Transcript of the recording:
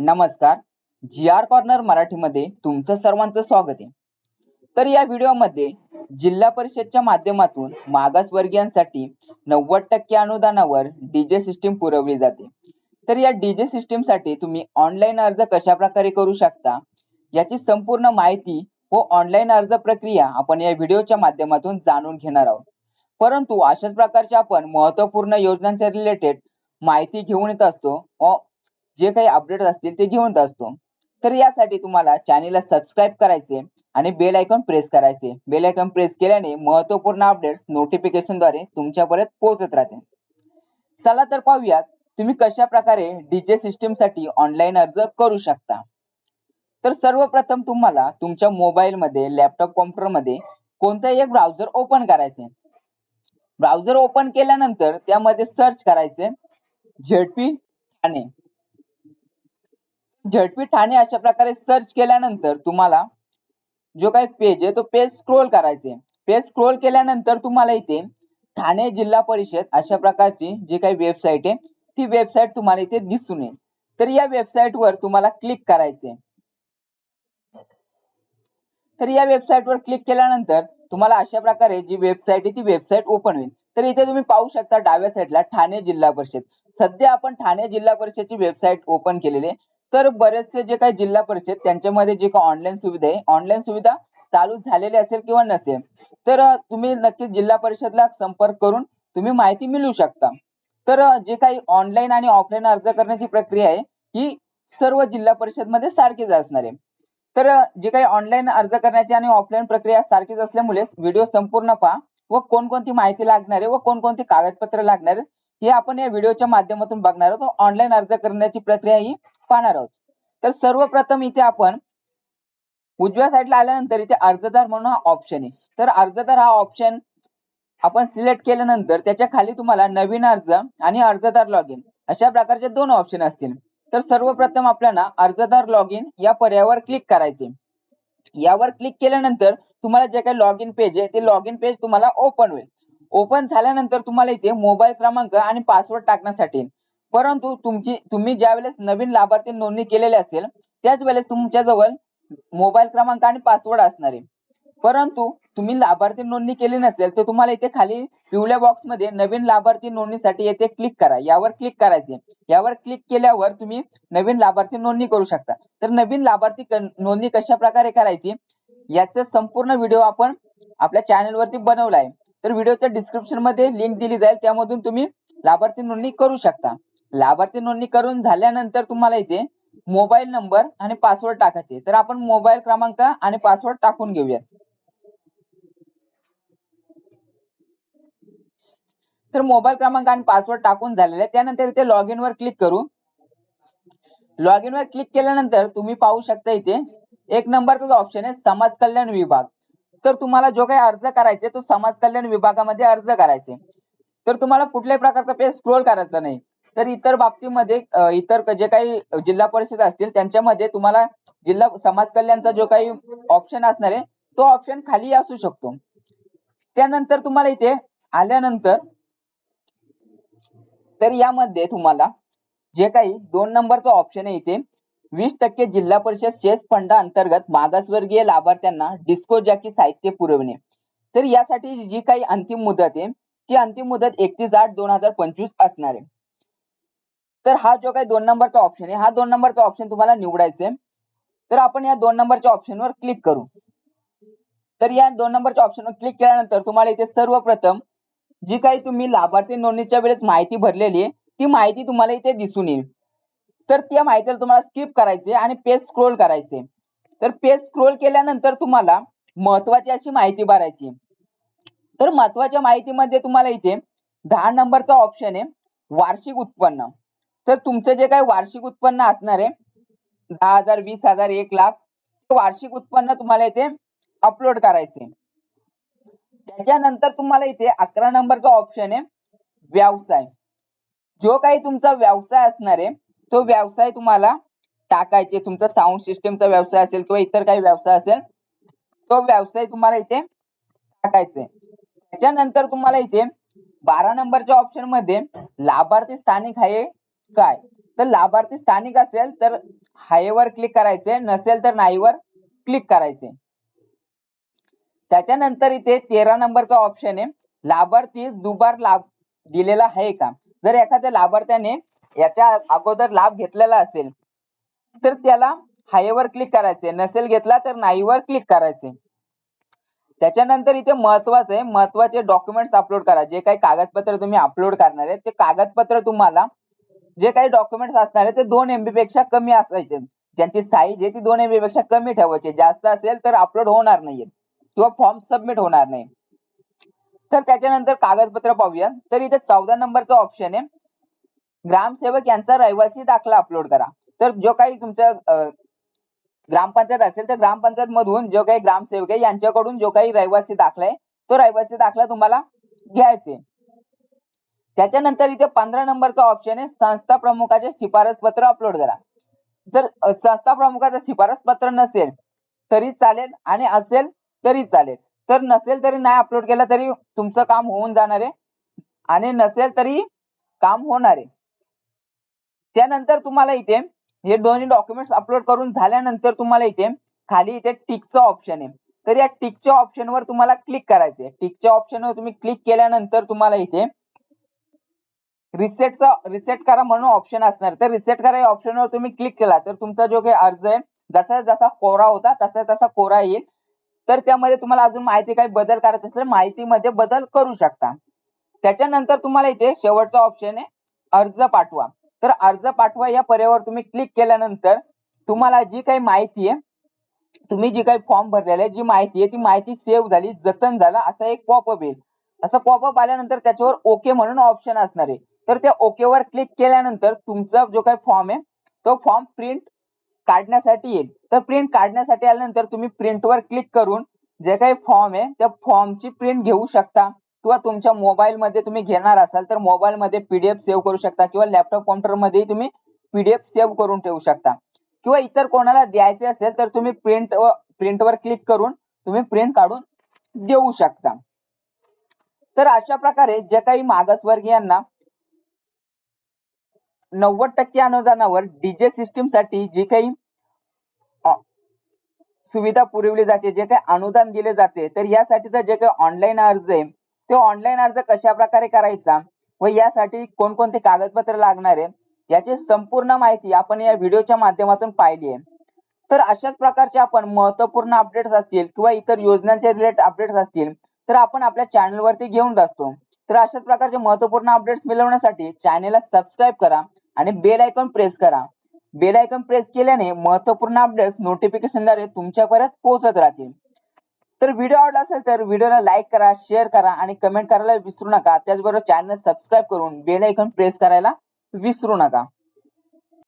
नमस्कार. जी R corner मराठीमध्ये तुमचं सर्वांचं स्वागत आहे. तर या व्हिडिओमध्ये जिल्हा परिषदच्या माध्यमातून मागासवर्गीयांसाठी नव्वद टक्के अनुदानावर डीजे सिस्टीम पुरवली जाते. तर या डीजे सिस्टीमसाठी तुम्ही ऑनलाईन अर्ज कशा प्रकारे करू शकता? याची संपूर्ण माहिती व ऑनलाईन अर्ज प्रक्रिया आपण या व्हिडिओच्या माध्यमातून जाणून घेणार आहोत. परंतु अशाच प्रकारच्या आपण महत्त्वपूर्ण योजनांच्या रिलेटेड माहिती घेऊन येत असतो व जे काही अपडेट असतील ते घेऊन असतो. तर यासाठी तुम्हाला चॅनेलला सबस्क्राईब करायचे आणि बेल आयकॉन प्रेस करायचे. बेल आयकॉन प्रेस केल्याने महत्त्वपूर्ण अपडेट्स नोटिफिकेशनद्वारे तुमच्यापर्यंत पोहोचत राहते. चला तर पाहूयात तुम्ही कशा प्रकारे डीजे सिस्टीमसाठी ऑनलाईन अर्ज करू शकता? तर सर्वप्रथम तुम्हाला तुमच्या मोबाईल मध्ये लॅपटॉप कॉम्प्युटरमध्ये कोणताही एक ब्राउझर ओपन करायचे ब्राउझर ओपन केल्यानंतर त्यामध्ये सर्च करायचे झेडपी ठाणे झटपी ठाणे अशा प्रकारे सर्च केल्यानंतर तुम्हाला जो काही पेज आहे तो पेज स्क्रोल करायचे. पेज स्क्रोल केल्यानंतर तुम्हाला इथे ठाणे जिल्हा परिषद अशा प्रकारची जी काही वेबसाईट आहे ती वेबसाईट तुम्हाला इथे दिसून येईल. तर या वेबसाईट वर तुम्हाला क्लिक करायचे. तर या वेबसाईट वर क्लिक केल्यानंतर तुम्हाला अशा प्रकारे जी वेबसाईट आहे ती वेबसाईट ओपन होईल. तर इथे तुम्ही पाहू शकता डाव्या साईडला ठाणे जिल्हा परिषद. सध्या आपण ठाणे जिल्हा परिषदची वेबसाईट ओपन केलेली आहे. तर बरेचसे जे काही जिल्हा परिषद त्यांच्यामध्ये जे काही ऑनलाईन सुविधा आहे ऑनलाईन सुविधा चालू झालेली असेल किंवा नसेल तर तुम्ही नक्की जिल्हा परिषदला संपर्क करून तुम्ही माहिती मिळवू शकता. तर जे काही ऑनलाईन आणि ऑफलाईन अर्ज करण्याची प्रक्रिया आहे ही सर्व जिल्हा परिषदमध्ये सारखीच असणार आहे. तर जे काही ऑनलाईन अर्ज करण्याची आणि ऑफलाईन प्रक्रिया सारखीच असल्यामुळे व्हिडिओ संपूर्ण पहा व कोणकोणती माहिती लागणार आहे व कोणकोणती कागदपत्र लागणार आहे हे आपण या व्हिडिओच्या माध्यमातून बघणार आहोत. ऑनलाईन अर्ज करण्याची प्रक्रिया ही पाहणार आहोत. तर सर्वप्रथम इथे आपण उजव्या साईडला आल्यानंतर इथे अर्जदार म्हणून हा ऑप्शन आहे. तर अर्जदार हा ऑप्शन आपण सिलेक्ट केल्यानंतर त्याच्याखाली तुम्हाला नवीन अर्ज आणि अर्जदार लॉग इन अशा प्रकारचे दोन ऑप्शन असतील. तर सर्वप्रथम आपल्याला अर्जदार लॉग इन या पर्यायावर क्लिक करायचे. यावर क्लिक केल्यानंतर तुम्हाला जे काही लॉग इन पेज आहे ते लॉग इन पेज तुम्हाला ओपन होईल. ओपन झाल्यानंतर तुम्हाला इथे मोबाईल क्रमांक आणि पासवर्ड टाकण्यासाठी. परंतु तुमची तुम्ही ज्या वेळेस नवीन लाभार्थी नोंदणी केलेली असेल त्याच वेळेस तुमच्याजवळ मोबाईल क्रमांक आणि पासवर्ड असणार आहे. परंतु तुम्ही लाभार्थी नोंदणी केली नसेल तर तुम्हाला इथे खाली पिवळ्या बॉक्समध्ये नवीन लाभार्थी नोंदणीसाठी येथे क्लिक करा. यावर क्लिक करायचे. यावर क्लिक केल्यावर तुम्ही नवीन लाभार्थी नोंदणी करू शकता. तर नवीन लाभार्थी नोंदणी कशा प्रकारे करायची याचा संपूर्ण व्हिडिओ आपण आपल्या चॅनल वरती बनवला आहे. तर व्हिडिओच्या डिस्क्रिप्शनमध्ये लिंक दिली जाईल. त्यामधून तुम्ही लाभार्थी नोंदणी करू शकता. लाभार्थी नोंदणी करून झाल्यानंतर तुम्हाला इथे मोबाईल नंबर आणि पासवर्ड टाकायचे. तर आपण मोबाईल क्रमांक आणि पासवर्ड टाकून घेऊयात. तर मोबाईल क्रमांक आणि पासवर्ड टाकून झालेले त्यानंतर इथे लॉग इन वर क्लिक करू. लॉग इन वर क्लिक केल्यानंतर तुम्ही पाहू शकता इथे एक नंबरचा ऑप्शन आहे समाज कल्याण विभाग. तर तुम्हाला जो काही अर्ज करायचे तो समाज कल्याण विभागामध्ये अर्ज करायचे. तर तुम्हाला कुठल्याही प्रकारचा पेज स्क्रोल करायचा नाही. तर इतर बाबतीमध्ये इतर जे काही जिल्हा परिषद असतील त्यांच्यामध्ये तुम्हाला जिल्हा समाज कल्याणचा जो काही ऑप्शन असणार आहे तो ऑप्शन खाली असू शकतो. त्यानंतर तुम्हाला इथे आल्यानंतर तर यामध्ये तुम्हाला जे काही दोन नंबरचा ऑप्शन आहे इथे वीस टक्के जिल्हा परिषद शेष फंडा अंतर्गत मागासवर्गीय लाभार्थ्यांना डिस्को जॅकी साहित्य पुरवणे. तर यासाठी जी काही अंतिम मुदत आहे ती अंतिम मुदत एकतीस आठ दोन हजार पंचवीस असणार आहे. तर हा जो काही दोन नंबरचा ऑप्शन आहे हा दोन नंबरचा ऑप्शन तुम्हाला निवडायचा आहे. तर आपण या दोन नंबरच्या ऑप्शनवर क्लिक करू. तर या दोन नंबरच्या ऑप्शनवर क्लिक केल्यानंतर तुम्हाला इथे सर्वप्रथम जी काही तुम्ही लाभार्थी नोंदणीच्या वेळेस माहिती भरलेली आहे ती माहिती तुम्हाला इथे दिसून येईल. तर त्या माहितीला तुम्हाला स्किप करायचे आणि पेज स्क्रोल करायचे तर पेज स्क्रोल केल्यानंतर तुम्हाला महत्वाची अशी माहिती भरायची तर महत्त्वाच्या माहितीमध्ये तुम्हाला इथे दहा नंबरचा ऑप्शन आहे वार्षिक उत्पन्न. तर तुमचं जे काही वार्षिक उत्पन्न असणार आहे दहा हजार वीस हजार एक लाख वार्षिक उत्पन्न तुम्हाला इथे अपलोड करायचे त्याच्यानंतर तुम्हाला इथे अकरा नंबरचा ऑप्शन आहे व्यवसाय. जो काही तुमचा व्यवसाय असणार आहे तो व्यवसाय तुम्हाला टाकायचे तुमचा साऊंड सिस्टमचा व्यवसाय असेल किंवा इतर काही व्यवसाय असेल तो व्यवसाय तुम्हाला इथे टाकायचे. त्याच्यानंतर तुम्हाला इथे बारा नंबरच्या ऑप्शनमध्ये लाभार्थी स्थानिक आहे काय? तर लाभार्थी स्थानिक असेल तर हायवर क्लिक करायचे नसेल तर नाहीवर क्लिक करायचे. त्याच्यानंतर इथे तेरा नंबरचा ऑप्शन आहे लाभार्थी दुबार लाभ दिलेला आहे का? जर एखाद्या लाभार्थ्याने याच्या अगोदर लाभ घेतलेला असेल तर त्याला हायवर क्लिक करायचे नसेल घेतला तर नाहीवर क्लिक करायचे त्याच्यानंतर इथे महत्वाचं आहे महत्त्वाचे डॉक्युमेंट्स अपलोड करा. जे काही कागदपत्र तुम्ही अपलोड करणार आहे ते कागदपत्र तुम्हाला जे काही डॉक्युमेंट्स असणार आहे ते दोन एमबी पेक्षा कमी असायचे. ज्यांची साईज आहे ती दोन एमबी पेक्षा कमी ठेवायची. जास्त असेल तर अपलोड होणार नाहीये किंवा फॉर्म सबमिट होणार नाही. तर त्याच्यानंतर कागदपत्र पाहूया. तर इथे चौदा नंबरचा ऑप्शन आहे. ग्रामसेवक यांचा रहिवासी दाखला अपलोड करा. तर जो काही तुमचा ग्रामपंचायत असेल तर ग्रामपंचायत मधून जो काही ग्रामसेवक आहे यांच्याकडून जो काही रहिवासी दाखला आहे तो रहिवासी दाखला तुम्हाला घ्यायचे. त्याच्यानंतर इथे पंधरा नंबरचा ऑप्शन आहे संस्था प्रमुखाचे शिफारस पत्र अपलोड करा. जर संस्था प्रमुखाचं शिफारस पत्र नसेल तरी चालेल आणि असेल तरी चालेल. तर नसेल तरी नाही अपलोड केलं तरी तुमचं काम होऊन जाणार आहे. आणि नसेल तरी काम होणार आहे. त्यानंतर तुम्हाला इथे हे दोन्ही डॉक्युमेंट्स अपलोड करून झाल्यानंतर तुम्हाला इथे खाली इथे टिकचं ऑप्शन आहे. तर या टिकच्या ऑप्शनवर तुम्हाला क्लिक करायचे टिकच्या ऑप्शनवर तुम्ही क्लिक केल्यानंतर तुम्हाला इथे रिसेटचा रिसेट करा म्हणून ऑप्शन असणार. तर रिसेट करा या ऑप्शनवर तुम्ही क्लिक केला तर तुमचा जो काही अर्ज आहे जसा जसा कोरा होता तसा तसा कोरा येईल. तर त्यामध्ये तुम्हाला अजून माहिती काही बदल करायचा असेल माहितीमध्ये बदल करू शकता. त्याच्यानंतर तुम्हाला इथे शेवटचा ऑप्शन आहे अर्ज पाठवा. तर अर्ज पाठवा या पर्यायावर तुम्ही क्लिक केल्यानंतर तुम्हाला जी काही माहिती आहे तुम्ही जी काही फॉर्म भरलेला आहे जी माहिती आहे ती माहिती सेव्ह झाली जतन झाला असा एक पॉपअप येईल. असं पॉपअप आल्यानंतर त्याच्यावर ओके म्हणून ऑप्शन असणार आहे. तर त्या ओके वर क्लिक केल्यानंतर तुमचा जो काही फॉर्म आहे तो फॉर्म प्रिंट काढण्यासाठी येईल. तर प्रिंट काढण्यासाठी आल्यानंतर तुम्ही प्रिंट वर क्लिक करून जे काही फॉर्म आहे त्या फॉर्मची प्रिंट घेऊ शकता. किंवा तुमच्या मोबाईल मध्ये तुम्ही घेणार असाल तर मोबाईलमध्ये पीडीएफ सेव्ह करू शकता किंवा लॅपटॉप कॉम्प्युटरमध्ये तुम्ही पीडीएफ सेव्ह करून ठेवू शकता. किंवा इतर कोणाला द्यायचे असेल तर तुम्ही प्रिंट प्रिंट वर क्लिक करून तुम्ही प्रिंट काढून देऊ शकता. तर अशा प्रकारे जे काही मागासवर्गीयांना नव्वद टक्के अनुदानावर डीजे सिस्टीमसाठी जी काही सुविधा पुरवली जाते जे काही अनुदान दिले जाते तर यासाठीचा जे काही ऑनलाईन अर्ज आहे ते ऑनलाईन अर्ज कशा प्रकारे करायचा व यासाठी कोणकोणते कागदपत्र लागणार आहे याची संपूर्ण माहिती आपण या व्हिडिओच्या माध्यमातून पाहिली आहे. तर अशाच प्रकारचे आपण महत्त्वपूर्ण अपडेट्स असतील किंवा इतर योजनांचे रिलेटेड अपडेट्स असतील तर आपण आपल्या चॅनलवरती घेऊन जातो. तर अशाच प्रकारचे महत्त्वपूर्ण अपडेट्स मिळवण्यासाठी चॅनेलला सबस्क्राईब करा आणि बेल आयकॉन प्रेस करा. बेल आयकॉन प्रेस केल्याने महत्त्वपूर्ण अपडेट्स नोटिफिकेशनद्वारे तुमच्यापर्यंत पोहोचत राहतील. तर व्हिडिओ आवडला असेल तर व्हिडिओला लाईक करा शेअर करा आणि कमेंट करायला विसरू नका. त्याचबरोबर चॅनल सबस्क्राईब करून बेल आयकॉन प्रेस करायला विसरू नका.